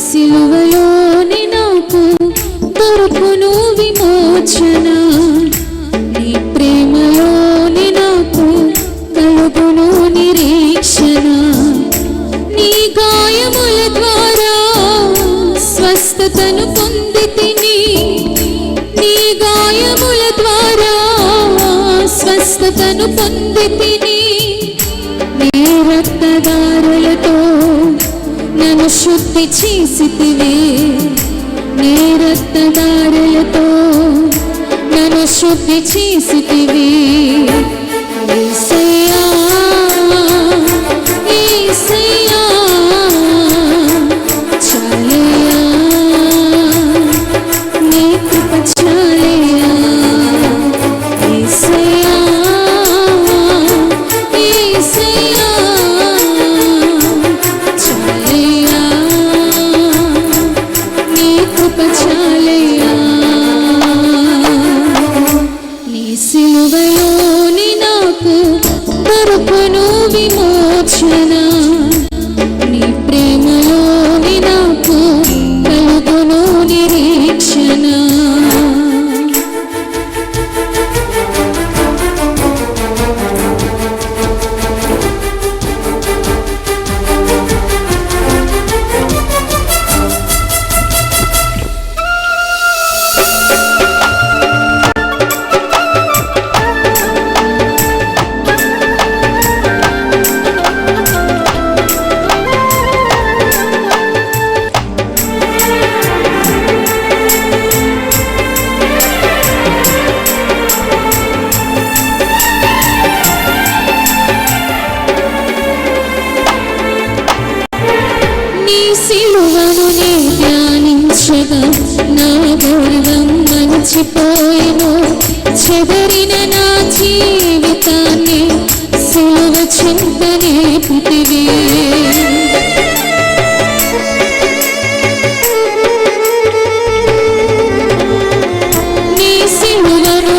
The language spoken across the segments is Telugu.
సిలువలోని నాకు దొరుకును విమోచన. నీ ప్రేమలోని నాకు కలుగును నిరీక్షణ నీ గాయముల ద్వారా స్వస్థతను పొంది తిని నీ గాయముల ద్వారా స్వస్థతను పొంది తిని శుద్ధి చేసితివే. నీ రక్తదారులతో నన్ను శుద్ధి చేసితివే. దొరుకును విమోచన నీ సిలువను నే ధ్యానించగా నా గౌరవం మంచిపోయిను చెదరిన నా జీవితాన్ని సిలువ చింతనే పుటివే నీ సిలువను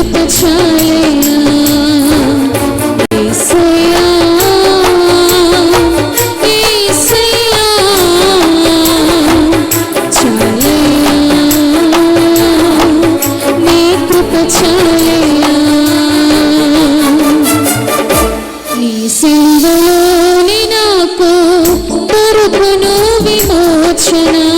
కృప సేవలోని నాకు పరుపును విమోచనా.